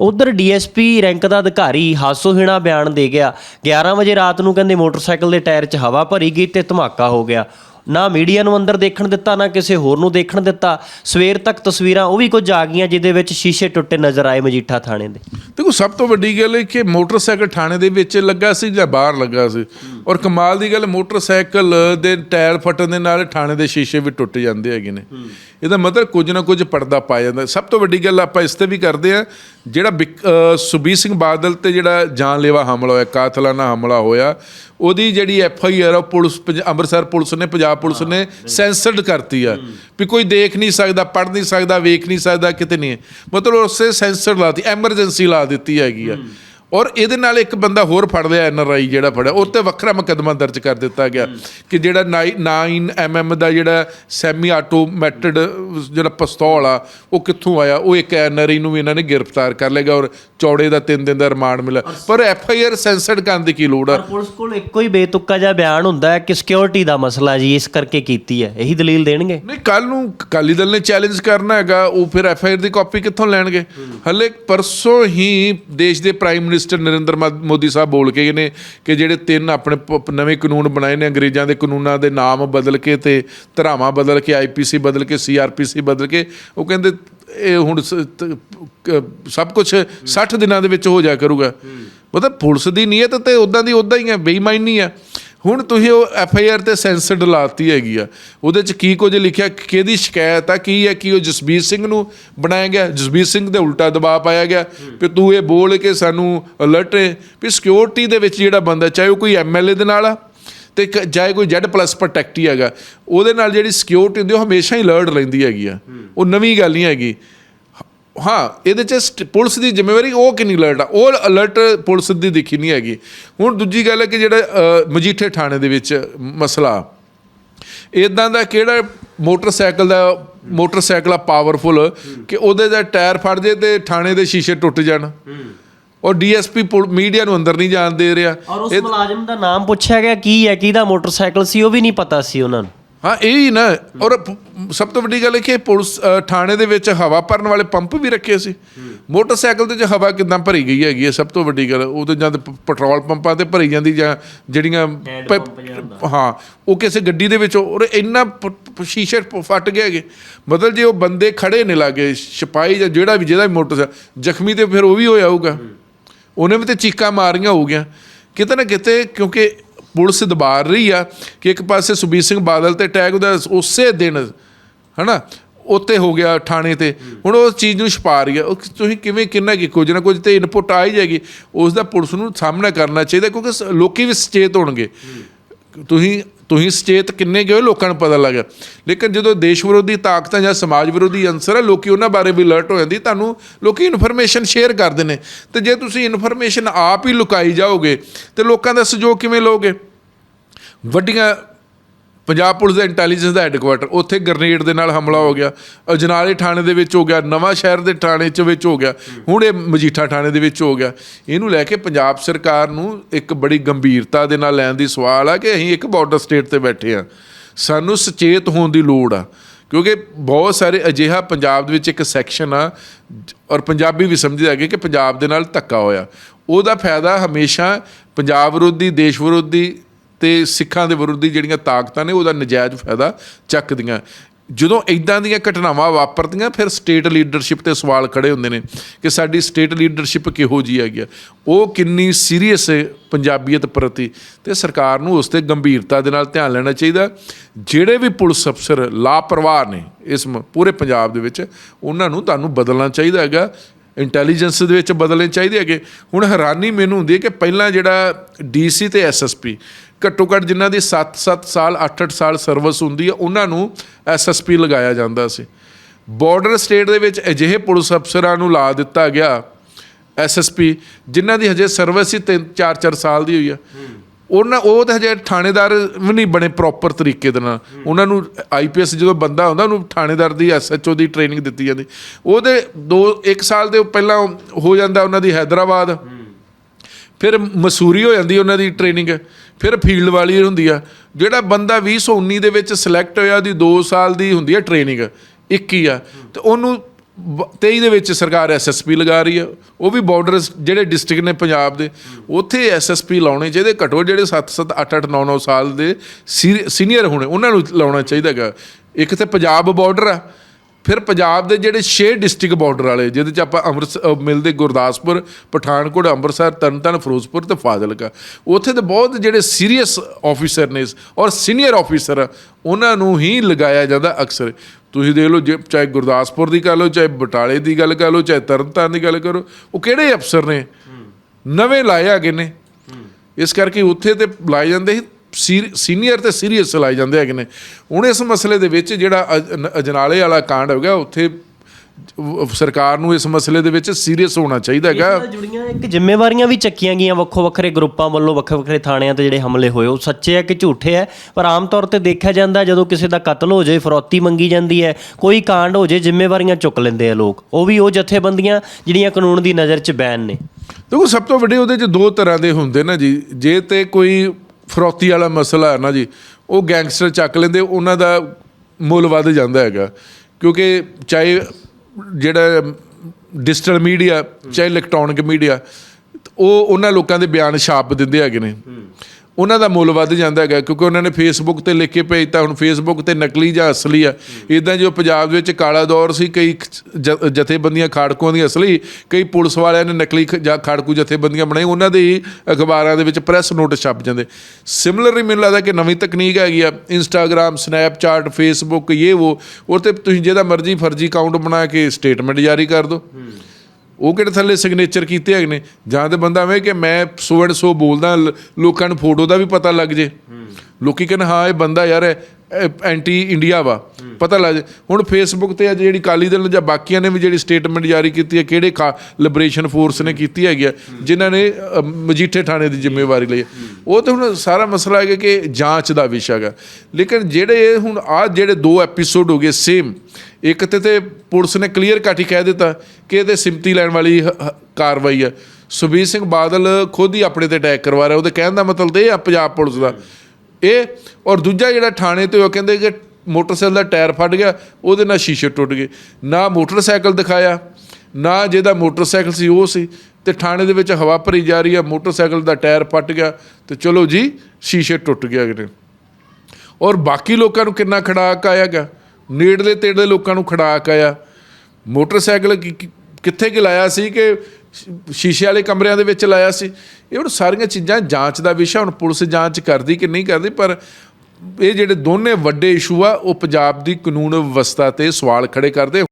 ਉਧਰ DSP rank ਦਾ ਅਧਿਕਾਰੀ ਹਾਸੋਹੀਣਾ ਬਿਆਨ ਦੇ ਗਿਆ। 11 ਵਜੇ ਰਾਤ ਨੂੰ ਕਹਿੰਦੇ ਮੋਟਰਸਾਈਕਲ ਦੇ ਟਾਇਰ 'ਚ ਹਵਾ ਭਰੀ ਗਈ ਤੇ ਧਮਾਕਾ ਹੋ ਗਿਆ। ਨਾ ਮੀਡੀਆ ਨੂੰ ਅੰਦਰ ਦੇਖਣ ਦਿੱਤਾ, ਨਾ ਕਿਸੇ ਹੋਰ ਨੂੰ ਦੇਖਣ ਦਿੱਤਾ। ਸਵੇਰ ਤੱਕ ਤਸਵੀਰਾਂ ਉਹ ਵੀ ਕੁਝ ਆ ਗਈਆਂ ਜਿਹਦੇ ਵਿੱਚ ਸ਼ੀਸ਼ੇ ਟੁੱਟੇ ਨਜ਼ਰ ਆਏ ਮਜੀਠਾ ਥਾਣੇ ਦੇ। ਦੇਖੋ, ਸਭ ਤੋਂ ਵੱਡੀ ਗੱਲ ਹੈ ਕਿ ਮੋਟਰਸਾਈਕਲ ਥਾਣੇ ਦੇ ਵਿੱਚ ਲੱਗਾ ਸੀ ਜਾਂ ਬਾਹਰ ਲੱਗਾ ਸੀ। ਔਰ ਕਮਾਲ ਦੀ ਗੱਲ ਮੋਟਰਸਾਈਕਲ ਦੇ ਟਾਇਰ ਫਟਣ ਦੇ ਨਾਲ ਥਾਣੇ ਦੇ ਸ਼ੀਸ਼ੇ ਵੀ ਟੁੱਟ ਜਾਂਦੇ ਹੈਗੇ ਨੇ। ਇਹਦਾ ਮਤਲਬ ਕੁਝ ਨਾ ਕੁਝ ਪਰਦਾ ਪਾ ਜਾਂਦਾ। ਸਭ ਤੋਂ ਵੱਡੀ ਗੱਲ ਆਪਾਂ ਇਸ ਤੇ ਵੀ ਕਰਦੇ ਆ ਜਿਹੜਾ ਸੁਖਬੀਰ ਸਿੰਘ ਬਾਦਲ ਤੇ ਜਿਹੜਾ ਜਾਨਲੇਵਾ ਹਮਲਾ ਹੋਇਆ ਕਾਤਲਾਨਾ ਹਮਲਾ ਹੋਇਆ ਉਹਦੀ ਜਿਹੜੀ ਐਫ ਆਈ ਆਰ ਪੁਲਿਸ ਪੰਜ- ਅੰਮ੍ਰਿਤਸਰ ਪੁਲਿਸ ਨੇ ਪੰਜਾਬ ਪੁਲਿਸ ਨੇ ਸੈਂਸਰਡ ਕਰਤੀ ਆ ਵੀ ਕੋਈ ਦੇਖ ਨਹੀਂ ਸਕਦਾ ਪੜ ਨਹੀਂ ਸਕਦਾ ਵੇਖ ਨਹੀਂ ਸਕਦਾ ਕਿਤੇ ਨਹੀਂ। ਮਤਲਬ ਉਸੇ ਸੈਂਸਰ ਲਾਤੀ ਐਮਰਜੈਂਸੀ ਲਾ ਦਿੱਤੀ ਹੈਗੀ ਆ। ਔਰ ਇਹਦੇ ਨਾਲ ਇੱਕ ਬੰਦਾ ਹੋਰ ਫੜ ਲਿਆ ਐਨ ਆਰ ਆਈ ਜਿਹੜਾ ਫੜਿਆ ਉਹ ਤੇ ਵੱਖਰਾ ਮੁਕੱਦਮਾ ਦਰਜ ਕਰ ਦਿੱਤਾ ਗਿਆ ਕਿ ਜਿਹੜਾ 9 ਐਮਐਮ ਦਾ ਜਿਹੜਾ ਸੈਮੀ ਆਟੋਮੈਟਡ ਜਿਹੜਾ ਪਿਸਤੌਲ ਆ ਉਹ ਕਿੱਥੋਂ ਆਇਆ? ਉਹ ਇੱਕ ਐਨ ਆਰ ਆਈ ਨੂੰ ਵੀ ਇਹਨਾਂ ਨੇ ਗ੍ਰਿਫਤਾਰ ਕਰ ਲੇਗਾ ਔਰ ਚੌੜੇ ਦਾ 3 ਦਿਨ ਦਾ ਰਿਮਾਂਡ ਮਿਲਿਆ। ਪਰ ਐਫ ਆਈ ਆਰ ਸੈਂਸਰਡ ਕਰਨ ਦੀ ਕੀ ਲੋੜ ਆ? ਪੁਲਿਸ ਕੋਲ ਇੱਕੋ ਹੀ ਬੇਤੁੱਕਾ ਜਿਹਾ ਬਿਆਨ ਹੁੰਦਾ ਹੈ ਕਿ ਸਿਕਿਉਰਿਟੀ ਦਾ ਮਸਲਾ ਜੀ ਇਸ ਕਰਕੇ ਕੀਤੀ ਹੈ। ਇਹੀ ਦਲੀਲ ਦੇਣਗੇ? ਨਹੀਂ ਕੱਲ ਨੂੰ ਅਕਾਲੀ ਦਲ ਨੇ ਚੈਲੰਜ ਕਰਨਾ ਹੈਗਾ ਉਹ ਫਿਰ ਐਫ ਆਈ ਆਰ ਦੀ ਕਾਪੀ ਕਿੱਥੋਂ ਲੈਣਗੇ? ਹਲੇ ਪਰਸੋਂ ਹੀ ਦੇਸ਼ ਦੇ ਪ੍ਰਾਈਮ ਮਿਨਿਸਟਰ ਨਰਿੰਦਰ ਮਾ- ਮੋਦੀ ਸਾਹਿਬ ਬੋਲ ਕੇ ਗਏ ਨੇ ਕਿ ਜਿਹੜੇ ਤਿੰਨ ਆਪਣੇ ਨਵੇਂ ਕਾਨੂੰਨ ਬਣਾਏ ਨੇ ਅੰਗਰੇਜ਼ਾਂ ਦੇ ਕਾਨੂੰਨਾਂ ਦੇ ਨਾਮ ਬਦਲ ਕੇ ਤੇ ਧਰਾਵਾਂ ਬਦਲ ਕੇ ਆਈਪੀਸੀ ਬਦਲ ਕੇ ਸੀਆਰਪੀਸੀ ਬਦਲ ਕੇ ਉਹ ਕਹਿੰਦੇ ਇਹ ਹੁਣ ਸਭ ਕੁਝ 60 ਦਿਨਾਂ ਦੇ ਵਿੱਚ ਹੋ ਜਾ ਕਰੂਗਾ। ਮਤਲਬ ਪੁਲਿਸ ਦੀ ਨੀਅਤ ਤੇ ਉਦਾਂ ਦੀ ਉਦਾਂ ਹੀ ਹੈ ਬੇਈਮਾਨੀ ਹੈ। ਹੁਣ ਤੁਸੀਂ ਉਹ ਐਫ ਆਈ ਆਰ ਤੇ ਸੈਂਸਰਡ ਲਾਤੀ ਹੈਗੀ ਆ। ਉਹਦੇ ਚ ਕੀ ਕੁਝ ਲਿਖਿਆ ਕਿਹਦੀ ਸ਼ਿਕਾਇਤ ਆ ਕੀ ਹੈ ਕਿ ਉਹ ਜਸਬੀਰ ਸਿੰਘ ਨੂੰ ਬਣਾਇਆ ਗਿਆ? ਜਸਬੀਰ ਸਿੰਘ ਦੇ ਉਲਟਾ ਦਬਾਅ ਪਾਇਆ ਗਿਆ। ਕਿ ਤੂੰ ਇਹ ਬੋਲ ਕੇ ਸਾਨੂੰ ਅਲਰਟ ਹੈ। ਵੀ ਸਿਕਿਉਰਿਟੀ ਦੇ ਵਿੱਚ ਜਿਹੜਾ ਬੰਦਾ ਚਾਹੇ ਉਹ ਕੋਈ ਐਮਐਲਏ ਦੇ ਨਾਲ ਆ ਤੇ ਚਾਹੇ ਕੋਈ Z ਪਲੱਸ ਪ੍ਰੋਟੈਕਟ ਹੀ ਹੈਗਾ। ਉਹਦੇ ਨਾਲ ਜਿਹੜੀ ਸਿਕਿਉਰਿਟੀ ਹੁੰਦੀ ਉਹ ਹਮੇਸ਼ਾ ਹੀ ਅਲਰਟ ਰਹਿੰਦੀ ਹੈਗੀ ਆ। ਉਹ ਨਵੀਂ ਗੱਲ ਨਹੀਂ ਹੈਗੀ। ਹਾਂ ਇਹਦੇ ਚ ਪੁਲਿਸ ਦੀ ਜ਼ਿੰਮੇਵਾਰੀ ਉਹ ਕਿੰਨੀ ਅਲਰਟ ਆ? ਉਹ ਅਲਰਟ ਪੁਲਿਸ ਦੀ ਦਿਖੀ ਨਹੀਂ ਹੈਗੀ। ਹੁਣ ਦੂਜੀ ਗੱਲ ਹੈ ਕਿ ਜਿਹੜਾ ਮਜੀਠੇ ਥਾਣੇ ਦੇ ਵਿੱਚ ਮਸਲਾ ਇਦਾਂ ਦਾ ਕਿਹੜਾ ਮੋਟਰਸਾਈਕਲ ਦਾ ਮੋਟਰਸਾਈਕਲ ਆ ਪਾਵਰਫੁਲ ਕਿ ਉਹਦੇ ਦਾ ਟਾਇਰ ਫੜ ਜੇ ਤੇ ਥਾਣੇ ਦੇ ਸ਼ੀਸ਼ੇ ਟੁੱਟ ਜਾਣ। ਔਰ ਡੀਐਸਪੀ ਮੀਡੀਆ ਨੂੰ ਅੰਦਰ ਨਹੀਂ ਜਾਣ ਦੇ ਰਿਹਾ। ਔਰ ਉਸ ਮੁਲਾਜ਼ਮ ਦਾ ਨਾਮ ਪੁੱਛਿਆ ਗਿਆ ਕੀ ਹੈ ਕਿਹਦਾ ਮੋਟਰਸਾਈਕਲ ਸੀ ਉਹ ਵੀ ਨਹੀਂ ਪਤਾ ਸੀ ਉਹਨਾਂ ਨੂੰ। ਹਾਂ ਇਹ ਹੀ ਨਾ ਔਰ ਸਭ ਤੋਂ ਵੱਡੀ ਗੱਲ ਇਹ ਕਿ ਪੁਲਿਸ ਥਾਣੇ ਦੇ ਵਿੱਚ ਹਵਾ ਭਰਨ ਵਾਲੇ ਪੰਪ ਵੀ ਰੱਖੇ ਸੀ। ਮੋਟਰਸਾਈਕਲ ਤੇ ਚ ਹਵਾ ਕਿਦਾਂ ਭਰੀ ਗਈ ਹੈਗੀ ਹੈ ਸਭ ਤੋਂ ਵੱਡੀ ਗੱਲ ਉਹ ਤੇ ਜਦ ਪੈਟਰੋਲ ਪੰਪਾਂ ਤੇ ਭਰੀ ਜਾਂਦੀ ਜਾਂ ਜਿਹੜੀਆਂ ਹਾਂ ਉਹ ਕਿਸੇ ਗੱਡੀ ਦੇ ਵਿੱਚ ਔਰ ਇੰਨਾ ਸ਼ੀਸ਼ੇ ਫਟ ਗਏ ਹੈਗੇ। ਮਤਲਬ ਜੇ ਉਹ ਬੰਦੇ ਖੜੇ ਨੇ ਲਾਗੇ ਸਿਪਾਹੀ ਜਾਂ ਜਿਹੜਾ ਵੀ ਜਿਹਦਾ ਵੀ ਮੋਟਰਸਾਈਕਲ ਜ਼ਖਮੀ ਤੇ ਫਿਰ ਉਹ ਵੀ ਹੋਇਆ ਹੋਊਗਾ। ਉਹਨੇ ਵੀ ਤੇ ਚੀਕਾਂ ਮਾਰੀਆਂ ਹੋਊਗੀਆਂ। ਕਿਤੇ ਨਾ ਕਿਤੇ ਕਿਉਂਕਿ ਪੁਲਿਸ ਦਬਾਰ ਰਹੀ ਆ ਕਿ ਇੱਕ ਪਾਸੇ ਸੁਬੀਰ ਸਿੰਘ ਬਾਦਲ ਤੇ ਅਟੈਕ ਉਹਦਾ ਉਸੇ ਦਿਨ, ਹਨਾ, ਉੱਤੇ ਹੋ ਗਿਆ ਥਾਣੇ ਤੇ। ਹੁਣ ਉਸ ਚੀਜ਼ ਨੂੰ ਛਪਾ ਰਹੀ ਆ। ਉਹ ਤੁਸੀਂ ਕਿਵੇਂ ਕਿੰਨਾ ਕੀ ਕੁਝ, ਨਾ ਕੁਝ ਤੇ ਇਨਪੁਟ ਆ ਹੀ ਜਾਏਗੀ। ਉਸ ਦਾ ਪੁਲਿਸ ਨੂੰ ਸਾਹਮਣਾ ਕਰਨਾ ਚਾਹੀਦਾ ਕਿਉਂਕਿ ਸ- ਲੋਕੀ ਵੀ ਸੁਚੇਤ ਹੋਣਗੇ। ਤੁਸੀਂ ਤੁਸੀਂ ਸੁਚੇਤ ਕਿੰਨੇ ਗਏ ਹੋ, ਲੋਕਾਂ ਨੂੰ ਪਤਾ ਲੱਗਾ ਲੇਕਿਨ ਜਦੋਂ ਦੇਸ਼ ਵਿਰੋਧੀ ਤਾਕਤਾਂ ਜਾਂ ਸਮਾਜ ਵਿਰੋਧੀ ਅੰਸਰ ਹੈ ਲੋਕੀ ਉਹਨਾਂ ਬਾਰੇ ਵੀ ਅਲਰਟ ਹੋ ਜਾਂਦੀ ਤੁਹਾਨੂੰ ਲੋਕੀ ਇਨਫੋਰਮੇਸ਼ਨ ਸ਼ੇਅਰ ਕਰਦੇ ਨੇ। ਤੇ ਜੇ ਤੁਸੀਂ ਇਨਫੋਰਮੇਸ਼ਨ ਆਪ ਹੀ ਲੁਕਾਈ ਜਾਓਗੇ ਤੇ ਲੋਕਾਂ ਦਾ ਸਹਿਯੋਗ ਕਿਵੇਂ ਲਓਗੇ? ਵੱਡੀਆਂ ਪੰਜਾਬ ਪੁਲਿਸ ਦਾ ਇੰਟੈਲੀਜੈਂਸ ਦਾ ਹੈੱਡਕੁਆਟਰ ਉੱਥੇ ਗ੍ਰਨੇਡ ਦੇ ਨਾਲ ਹਮਲਾ ਹੋ ਗਿਆ। ਅਜਨਾਲੇ ਥਾਣੇ ਦੇ ਵਿੱਚ ਹੋ ਗਿਆ, ਨਵਾਂ ਸ਼ਹਿਰ ਦੇ ਥਾਣੇ ਚ ਵਿੱਚ ਹੋ ਗਿਆ। ਹੁਣ ਇਹ ਮਜੀਠਾ ਥਾਣੇ ਦੇ ਵਿੱਚ ਹੋ ਗਿਆ। ਇਹਨੂੰ ਲੈ ਕੇ ਪੰਜਾਬ ਸਰਕਾਰ ਨੂੰ ਇੱਕ ਬੜੀ ਗੰਭੀਰਤਾ ਦੇ ਨਾਲ ਲੈਣ ਦੀ ਸਵਾਲ ਆ ਕਿ ਅਸੀਂ ਇੱਕ ਬਾਰਡਰ ਸਟੇਟ ਤੇ ਬੈਠੇ ਆ ਸਾਨੂੰ ਸੁਚੇਤ ਹੋਣ ਦੀ ਲੋੜ ਆ। ਕਿਉਂਕਿ ਬਹੁਤ ਸਾਰੇ ਅਜਿਹਾ ਪੰਜਾਬ ਦੇ ਵਿੱਚ ਇੱਕ ਸੈਕਸ਼ਨ ਆ, ਔਰ ਪੰਜਾਬੀ ਵੀ ਸਮਝਦੇ ਹੈਗੇ ਕਿ ਪੰਜਾਬ ਦੇ ਨਾਲ ਧੱਕਾ ਹੋਇਆ। ਉਹਦਾ ਫਾਇਦਾ ਹਮੇਸ਼ਾ ਪੰਜਾਬ ਵਿਰੋਧੀ, ਦੇਸ਼ ਵਿਰੋਧੀ ਤੇ ਸਿੱਖਾਂ ਦੇ ਵਿਰੋਧੀ ਜਿਹੜੀਆਂ ਤਾਕਤਾਂ ਨੇ, ਉਹਦਾ ਨਜਾਇਜ਼ ਫਾਇਦਾ ਚੱਕਦੀਆਂ। ਜਦੋਂ ਇਦਾਂ ਦੀਆਂ ਘਟਨਾਵਾਂ ਵਾਪਰਦੀਆਂ, ਫਿਰ ਸਟੇਟ ਲੀਡਰਸ਼ਿਪ ਤੇ ਸਵਾਲ ਖੜੇ ਹੁੰਦੇ ਨੇ ਕਿ ਸਾਡੀ ਸਟੇਟ ਲੀਡਰਸ਼ਿਪ ਕਿਹੋ ਜੀ ਹੈਗੀ ਆ। ਉਹ ਕਿੰਨੀ ਸੀਰੀਅਸ ਹੈ ਪੰਜਾਬੀਅਤ ਪ੍ਰਤੀ ਤੇ ਸਰਕਾਰ ਨੂੰ ਉਸ ਤੇ ਗੰਭੀਰਤਾ ਦੇ ਨਾਲ ਧਿਆਨ ਲੈਣਾ ਚਾਹੀਦਾ। ਜਿਹੜੇ ਵੀ ਪੁਲਿਸ ਅਫਸਰ ਲਾਪਰਵਾਹ ਨੇ ਇਸ ਪੂਰੇ ਪੰਜਾਬ ਦੇ ਵਿੱਚ, ਉਹਨਾਂ ਨੂੰ ਤੁਹਾਨੂੰ ਬਦਲਣਾ ਚਾਹੀਦਾ ਹੈਗਾ। ਇੰਟੈਲੀਜੈਂਸ ਦੇ ਵਿੱਚ ਬਦਲਣੇ ਚਾਹੀਦੇ ਹੈਗੇ। ਹੁਣ ਹੈਰਾਨੀ ਮੈਨੂੰ ਹੁੰਦੀ ਹੈ ਕਿ ਪਹਿਲਾਂ ਜਿਹੜਾ ਡੀਸੀ ਤੇ ਐਸਐਸਪੀ ਘੱਟੋ ਘੱਟ ਜਿਨ੍ਹਾਂ ਦੀ 7-7 ਸਾਲ 8-8 ਸਾਲ ਸਰਵਿਸ ਹੁੰਦੀ ਹੈ ਉਹਨਾਂ ਨੂੰ ਐਸਐਸਪੀ ਲਗਾਇਆ ਜਾਂਦਾ ਸੀ। ਬਾਰਡਰ ਸਟੇਟ ਦੇ ਵਿੱਚ ਅਜਿਹੇ ਪੁਲਿਸ ਅਫਸਰਾਂ ਨੂੰ ਲਾ ਦਿੱਤਾ ਗਿਆ ਐਸਐਸਪੀ ਜਿਨ੍ਹਾਂ ਦੀ ਹਜੇ ਸਰਵਿਸ ਹੀ 3-4-4 ਸਾਲ ਦੀ ਹੋਈ ਆ ਉਹਨਾਂ ਉਹ ਤਾਂ ਹਜੇ ਥਾਣੇਦਾਰ ਵੀ ਨਹੀਂ ਬਣੇ ਪ੍ਰੋਪਰ ਤਰੀਕੇ ਦੇ ਨਾਲ। ਉਹਨਾਂ ਨੂੰ ਆਈਪੀਐਸ ਜਦੋਂ ਬੰਦਾ ਹੁੰਦਾ ਉਹਨੂੰ ਥਾਣੇਦਾਰ ਦੀ ਐਸਐਚਓ ਦੀ ਟ੍ਰੇਨਿੰਗ ਦਿੱਤੀ ਜਾਂਦੀ। ਉਹਦੇ 2 1 ਸਾਲ ਦੇ ਪਹਿਲਾਂ ਹੋ ਜਾਂਦਾ ਉਹਨਾਂ ਦੀ ਹੈਦਰਾਬਾਦ। ਫਿਰ ਮਸੂਰੀ ਹੋ ਜਾਂਦੀ ਉਹਨਾਂ ਦੀ ਟ੍ਰੇਨਿੰਗ ਫਿਰ ਫੀਲਡ ਵਾਲੀ ਹੁੰਦੀ ਆ। ਜਿਹੜਾ ਬੰਦਾ 2019 ਦੇ ਵਿੱਚ ਸਿਲੈਕਟ ਹੋਇਆ, ਉਹਦੀ 2 ਸਾਲ ਦੀ ਹੁੰਦੀ ਆ ਟ੍ਰੇਨਿੰਗ 21 ਆ। ਤੇ ਉਹਨੂੰ ਬ- 23 ਦੇ ਵਿੱਚ ਸਰਕਾਰ ਐਸਐਸਪੀ ਲਗਾ ਰਹੀ ਹੈ ਉਹ ਵੀ ਬਾਰਡਰ ਜਿਹੜੇ ਡਿਸਟ੍ਰਿਕਟ ਨੇ ਪੰਜਾਬ ਦੇ, ਉੱਥੇ ਐਸਐਸਪੀ ਲਾਉਣੇ ਚਾਹੀਦੇ। ਘੱਟੋ ਜਿਹੜੇ 7-7 8-8 9-9 ਸਾਲ ਦੇ ਸੀਨੀਅਰ ਹੋਣੇ, ਉਹਨਾਂ ਨੂੰ ਲਾਉਣਾ ਚਾਹੀਦਾ ਹੈਗਾ। ਇੱਕ ਤੇ ਪੰਜਾਬ ਬਾਰਡਰ ਆ ਫਿਰ ਪੰਜਾਬ ਦੇ ਜਿਹੜੇ 6 ਡਿਸਟ੍ਰਿਕਟ ਬਾਰਡਰ ਵਾਲੇ ਜਿਹਦੇ ਚ ਆਪਾਂ ਅੰਮ੍ਰਿਤਸਰ ਮਿਲਦੇ ਗੁਰਦਾਸਪੁਰ ਪਠਾਨਕੋਟ ਅੰਮ੍ਰਿਤਸਰ ਤਰਨਤਾਰਨ ਫਿਰੋਜ਼ਪੁਰ ਤੇ ਫਾਜ਼ਿਲਕਾ। ਉੱਥੇ ਤੇ ਬਹੁਤ ਜਿਹੜੇ ਸੀਰੀਅਸ ਆਫੀਸਰ ਨੇ ਔਰ ਸੀਨੀਅਰ ਆਫੀਸਰ ਆ ਉਹਨਾਂ ਨੂੰ ਹੀ ਲਗਾਇਆ ਜਾਂਦਾ ਅਕਸਰ। ਤੁਸੀਂ ਦੇਖ ਲਓ ਜੇ ਚਾਹੇ ਗੁਰਦਾਸਪੁਰ ਦੀ ਕਰ ਲਓ ਚਾਹੇ ਬਟਾਲੇ ਦੀ ਗੱਲ ਕਰ ਲਓ ਚਾਹੇ ਤਰਨਤਾਰਨ ਦੀ ਗੱਲ ਕਰੋ ਉਹ ਕਿਹੜੇ ਅਫਸਰ ਨੇ? ਨਵੇਂ ਲਾਏ ਹੈਗੇ ਨੇ। ਇਸ ਕਰਕੇ ਉੱਥੇ ਤੇ ਲਾਏ ਜਾਂਦੇ ਸੀ ਸੀਨੀਅਰ ਤੇ ਸੀਰੀਅਸ ਲਾਏ ਜਾਂਦੇ ਹੈਗੇ ਨੇ। ਹੁਣ ਇਸ ਮਸਲੇ ਦੇ ਵਿੱਚ ਜਿਹੜਾ ਅਜਨਾਲੇ ਵਾਲਾ ਕਾਂਡ ਹੋ ਗਿਆ ਉੱਥੇ ਸਰਕਾਰ ਨੂੰ ਇਸ ਮਸਲੇ ਦੇ ਵਿੱਚ ਸੀਰੀਅਸ ਹੋਣਾ ਚਾਹੀਦਾ ਹੈਗਾ। ਜੁੜੀਆਂ ਇੱਕ ਜ਼ਿੰਮੇਵਾਰੀਆਂ ਵੀ ਚੱਕੀਆਂ ਗਈਆਂ ਵੱਖੋ ਵੱਖਰੇ ਗਰੁੱਪਾਂ ਵੱਲੋਂ ਵੱਖਰੇ ਵੱਖਰੇ ਥਾਣਿਆਂ ਤੇ ਜਿਹੜੇ ਹਮਲੇ ਹੋਏ। ਉਹ ਸੱਚੇ ਆ ਕਿ ਝੂਠੇ ਆ? ਪਰ ਆਮ ਤੌਰ ਤੇ ਦੇਖਿਆ ਜਾਂਦਾ ਜਦੋਂ ਕਿਸੇ ਦਾ ਕਤਲ ਹੋ ਜਾਏ ਫਰੌਤੀ ਮੰਗੀ ਜਾਂਦੀ ਹੈ ਕੋਈ ਕਾਂਡ ਹੋ ਜਾਏ ਜ਼ਿੰਮੇਵਾਰੀਆਂ ਚੁੱਕ ਲੈਂਦੇ ਆ ਲੋਕ। ਉਹ ਵੀ ਉਹ ਜਥੇਬੰਦੀਆਂ ਜਿਹੜੀਆਂ ਕਾਨੂੰਨ ਦੀ ਨਜ਼ਰ 'ਚ ਬੈਨ ਨੇ। ਦੇਖੋ ਸਭ ਤੋਂ ਵੱਡੇ ਉਹਦੇ ਚ ਦੋ ਤਰ੍ਹਾਂ ਦੇ ਹੁੰਦੇ ਨਾ ਜੀ। ਜੇ ਤੇ ਕੋਈ ਫਰੌਤੀ ਵਾਲਾ ਮਸਲਾ ਹੈ ਨਾ ਜੀ, ਉਹ ਗੈਂਗਸਟਰ ਚੱਕ ਲੈਂਦੇ, ਉਹਨਾਂ ਦਾ ਮੁੱਲ ਵੱਧ ਜਾਂਦਾ ਹੈਗਾ। ਕਿਉਂਕਿ ਚਾਹੇ ਜਿਹੜਾ ਡਿਜੀਟਲ ਮੀਡੀਆ, ਚਾਹੇ ਇਲੈਕਟ੍ਰੋਨਿਕ ਮੀਡੀਆ, ਉਹ ਉਹਨਾਂ ਲੋਕਾਂ ਦੇ ਬਿਆਨ ਛਾਪ ਦਿੰਦੇ ਹੈਗੇ ਨੇ। ਉਹਨਾਂ ਦਾ ਮੁੱਲ ਵੱਧ ਜਾਂਦਾ ਹੈਗਾ, ਕਿਉਂਕਿ ਉਹਨਾਂ ਨੇ ਫੇਸਬੁੱਕ ਤੇ ਲਿਖ ਕੇ ਭੇਜਤਾ, ਹੁਣ ਫੇਸਬੁੱਕ ਤੇ ਨਕਲੀ ਜਾਂ ਅਸਲੀ ਆ। ਇਦਾਂ ਜੋ ਪੰਜਾਬ ਦੇ ਵਿੱਚ ਕਾਲਾ ਦੌਰ ਸੀ, ਕਈ ਜ- ਜਥੇਬੰਦੀਆਂ ਖਾੜਕੂਆਂ ਦੀ ਅਸਲੀ, ਕਈ ਪੁਲਿਸ ਵਾਲਿਆਂ ਨੇ ਨਕਲੀ ਖ- ਜਾਂ ਖਾੜਕੂ ਜਥੇਬੰਦੀਆਂ ਬਣਾਈ, ਉਹਨਾਂ ਦੇ ਹੀ ਅਖਬਾਰਾਂ ਦੇ ਵਿੱਚ ਪ੍ਰੈਸ ਨੋਟਿਸ ਛਪ ਜਾਂਦੇ। ਸਿਮਿਲਰਲੀ ਮੈਨੂੰ ਲੱਗਦਾ ਕਿ ਨਵੀਂ ਤਕਨੀਕ ਹੈਗੀ ਆ ਇੰਸਟਾਗ੍ਰam ਸਨੈਪਚੈਟ ਫੇਸਬੁੱਕ ਇਹ ਉਹ ਉਹ ਤੇ ਤੁਸੀਂ ਜਿਹਦਾ ਮਰਜ਼ੀ ਫਰਜ਼ੀ ਅਕਾਊਂਟ ਬਣਾ ਕੇ ਸਟੇਟਮੈਂਟ ਜਾਰੀ ਕਰ ਦਿਓ। ਉਹ ਕਿਹੜੇ ਥੱਲੇ ਸਿਗਨੇਚਰ ਕੀਤੇ ਹੈਗੇ ਨੇ? ਜਾਂ ਤੇ ਬੰਦਾ ਐਵੇਂ ਕਿ ਮੈਂ ਸੋ ਐਂਡ ਸੋ ਬੋਲਦਾ, ਲ- ਲੋਕਾਂ ਨੂੰ ਫੋਟੋ ਦਾ ਵੀ ਪਤਾ ਲੱਗ ਜੇ। ਲੋਕੀ ਕਹਿੰਦੇ, ਹਾਂ, ਇਹ ਬੰਦਾ ਯਾਰ ਐਂਟੀ ਇੰਡੀਆ ਵਾ। ਪਤਾ ਲੱਗ ਜੇ। ਹੁਣ ਫੇਸਬੁੱਕ ਤੇ ਅੱਜ ਜਿਹੜੀ ਕਾਲੀ ਦਲ ਜਾਂ ਬਾਕੀਆਂ ਨੇ ਵੀ ਜਿਹੜੀ ਸਟੇਟਮੈਂਟ ਜਾਰੀ ਕੀਤੀ ਹੈ, ਕਿਹੜੇ ਲਿਬਰੇਸ਼ਨ ਫੋਰਸ ਨੇ ਕੀਤੀ ਹੈਗੀ ਆ ਜਿਨ੍ਹਾਂ ਨੇ ਮਜੀਠੇ ਥਾਣੇ ਦੀ ਜ਼ਿੰਮੇਵਾਰੀ ਲਈ ਉਹ ਤੇ ਹੁਣ ਸਾਰਾ ਮਸਲਾ ਹੈਗਾ ਕਿ ਜਾਂਚ ਦਾ ਵਿਸ਼ਾ ਹੈਗਾ। ਲੇਕਿਨ ਜਿਹੜੇ ਹੁਣ ਆ ਜਿਹੜੇ ਦੋ ਐਪੀਸੋਡ ਹੋ ਗਏ ਸੇਮ ਇੱਕ ਤੇ ਤੇ ਪੁਲਿਸ ਨੇ ਕਲੀਅਰ ਕੱਟ ਹੀ ਕਹਿ ਦਿੱਤਾ ਕਿ ਇਹਦੇ ਸਿਮਤੀ ਲੈਣ ਵਾਲੀ ਹ- ਕਾਰਵਾਈ ਹੈ। ਸੁਬੀਰ ਸਿੰਘ ਬਾਦਲ ਖੁਦ ਹੀ ਆਪਣੇ ਤੇ ਅਟੈਕ ਕਰਵਾ ਰਿਹਾ, ਉਹਦੇ ਕਹਿਣ ਦਾ ਮਤਲਬ ਤੇ ਇਹ ਆ ਪੰਜਾਬ ਪੁਲਿਸ ਦਾ। ਇਹ, ਔਰ ਦੂਜਾ ਜਿਹੜਾ ਥਾਣੇ ਤੇ ਉਹ ਕਹਿੰਦੇ ਕਿ ਮੋਟਰਸਾਈਕਲ ਦਾ ਟਾਇਰ ਫਟ ਗਿਆ, ਉਹਦੇ ਨਾਲ ਸ਼ੀਸ਼ੇ ਟੁੱਟ ਗਏ। ਨਾ ਮੋਟਰਸਾਈਕਲ ਦਿਖਾਇਆ, ਨਾ ਜਿਹਦਾ ਮੋਟਰਸਾਈਕਲ ਸੀ ਉਹ ਸੀ, ਤੇ ਥਾਣੇ ਦੇ ਵਿੱਚ ਹਵਾ ਭਰੀ ਜਾ ਰਹੀ ਹੈ, ਮੋਟਰਸਾਈਕਲ ਦਾ ਟਾਇਰ ਫਟ ਗਿਆ, ਤੇ ਚਲੋ ਜੀ, ਸ਼ੀਸ਼ੇ ਟੁੱਟ ਗਿਆ ਕਿਤੇ ਔਰ ਬਾਕੀ ਲੋਕਾਂ ਨੂੰ ਕਿੰਨਾ ਖੜਾਕ ਆਇਆ ਗਿਆ? ਨੇੜਲੇ ਤੇੜਲੇ ਲੋਕਾਂ ਨੂੰ ਖੜਾਕ ਆਇਆ। ਮੋਟਰਸਾਈਕਲ ਕਿੱਥੇ ਕਿ ਲਾਇਆ ਸੀ ਕਿ ਸ਼ੀਸ਼ੇ ਵਾਲੇ ਕਮਰਿਆਂ ਦੇ ਵਿੱਚ ਲਾਇਆ ਸੀ? ਇਹ ਹੁਣ ਸਾਰੀਆਂ ਚੀਜ਼ਾਂ ਜਾਂਚ ਦਾ ਵਿਸ਼ਾ, ਹੁਣ ਪੁਲਿਸ ਜਾਂਚ ਕਰਦੀ ਕਿ ਨਹੀਂ ਕਰਦੀ, ਪਰ ਇਹ ਜਿਹੜੇ ਦੋਨੇ ਵੱਡੇ ਇਸ਼ੂ ਆ, ਉਹ ਪੰਜਾਬ ਦੀ ਕਾਨੂੰਨ ਵਿਵਸਥਾ ਤੇ ਸਵਾਲ ਖੜੇ ਕਰਦੇ।